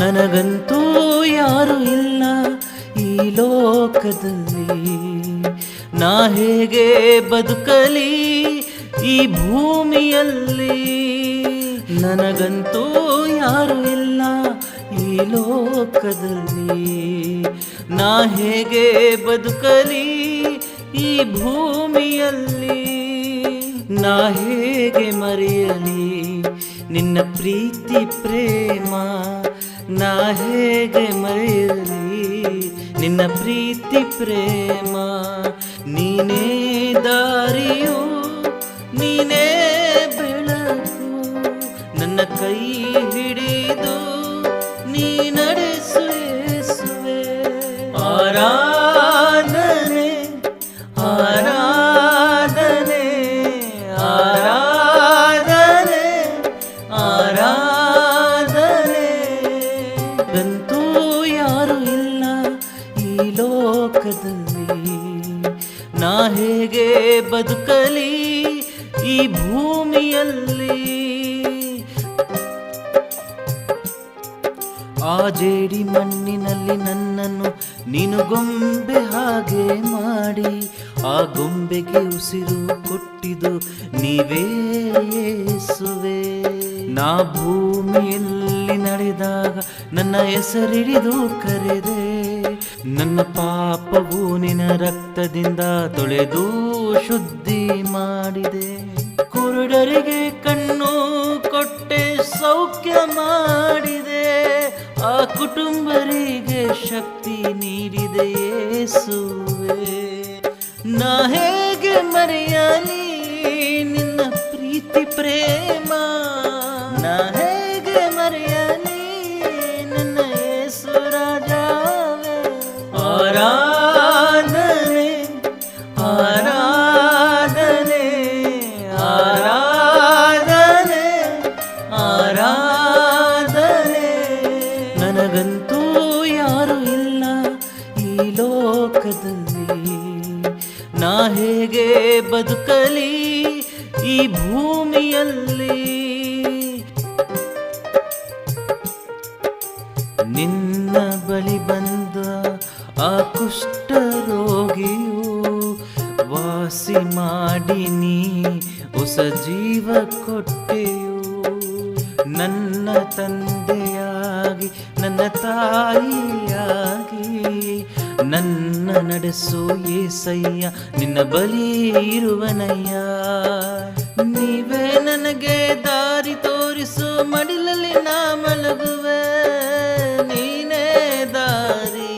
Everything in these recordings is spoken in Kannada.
ನನಗಂತೂ ಯಾರು ಇಲ್ಲ ಈ ಲೋಕದಲ್ಲಿ. ನಾ ಹೇಗೆ ಬದುಕಲಿ ಈ ಭೂಮಿಯಲ್ಲಿ? ನನಗಂತೂ ಯಾರು ಇಲ್ಲ ಈ ಲೋಕದಲ್ಲಿ. ನಾ ಹೇಗೆ ಬದುಕಲಿ ಈ ಭೂಮಿಯಲ್ಲಿ? ನಾ ಹೇಗೆ ಮರೆಯಲಿ ನಿನ್ನ ಪ್ರೀತಿ, ಪ್ರೇಮ? ನಾ ಹೇಗೆ ಮರೆಯಲಿ? ನಿನ್ನ ಪ್ರೀತಿ, ಪ್ರೇಮ, ನೀನೇ ದಾರಿಯು, ನೀನೇ ಬೆಳಕು, ನನ್ನ ಕೈ ಹಿಡಿದು ನೀ ನಡೆಸು ಲೋಕದಲ್ಲಿ ನಾ ಹೇಗೆ ಬದುಕಲಿ ಈ ಭೂಮಿಯಲ್ಲಿ? ಆ ಜೇಡಿ ಮಣ್ಣಿನಲ್ಲಿ ನನ್ನನ್ನು ನೀನು ಗೊಂಬೆ ಹಾಗೆ ಮಾಡಿ, ಆ ಗೊಂಬೆಗೆ ಉಸಿರು ಕೊಟ್ಟಿದು ನೀವೇ ಸುವೆ ನಾ ಭೂಮಿಯಲ್ಲಿ ನಡೆದಾಗ ನನ್ನ ಹೆಸರಿಡಿದು ಕರೆದೆ. ನನ್ನ ಪಾಪವು ನಿನ್ನ ರಕ್ತದಿಂದ ತೊಳೆದು ಶುದ್ಧಿ ಮಾಡಿದೆ. ಕುರುಡರಿಗೆ ಕಣ್ಣು ಕೊಟ್ಟೆ ಸೌಖ್ಯ ಮಾಡಿದೆ. ಆ ಕುಟುಂಬರಿಗೆ ಶಕ್ತಿ ನೀಡಿದೆ ಯೇಸುವೆ. ನಾ ಹೇಗೆ ಮರೆಯಲಿ ನಿನ್ನ ಪ್ರೀತಿ ಪ್ರೇಮ? ನಾ ಲೋಕದಲ್ಲಿ ನಾ ಹೇಗೆ ಬದುಕಲಿ ಈ ಭೂಮಿಯಲ್ಲಿ? ನಿನ್ನ ಬಳಿ ಬಂದ ಆ ಕುಷ್ಟ ರೋಗಿಯು ವಾಸಿ ಮಾಡಿ ನೀ ಹೊಸ ಜೀವ ಕೊಟ್ಟೆಯು. ನನ್ನ ತಂದೆಯಾಗಿ, ನನ್ನ ತಾಯಿಯಾಗಿ ನನ್ನ ನಡೆಸು ಏಸಯ್ಯ, ನಿನ್ನ ಬಲಿ ಇರುವನಯ್ಯ. ನೀವೇ ನನಗೆ ದಾರಿ ತೋರಿಸು, ಮಡಿಲಲ್ಲಿ ನಾ ಮಲಗುವೆ. ನೀನೇ ದಾರಿ,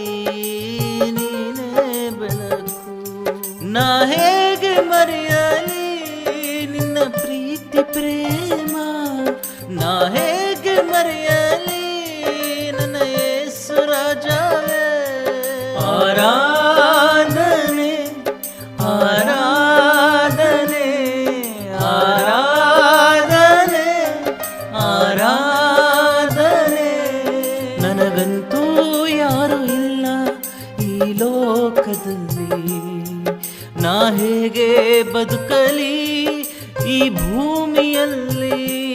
ನೀನೇ ಬೆಳಕು. ನಾ ಹೇಗೆ ಮರೆಯಲಿ ನಿನ್ನ ಪ್ರೀತಿ ಪ್ರೇಮ. ನಾ ಹೇಗೆ ಮರೆಯಲಿ ನನ್ನ ಯೇಸು ರಾಜವೇ ನನಗಂತೂ ಯಾರು ಇಲ್ಲ ಈ ಲೋಕದಲ್ಲಿ. ನಾ ಹೇಗೆ ಬದುಕಲಿ ಈ ಭೂಮಿಯಲ್ಲಿ?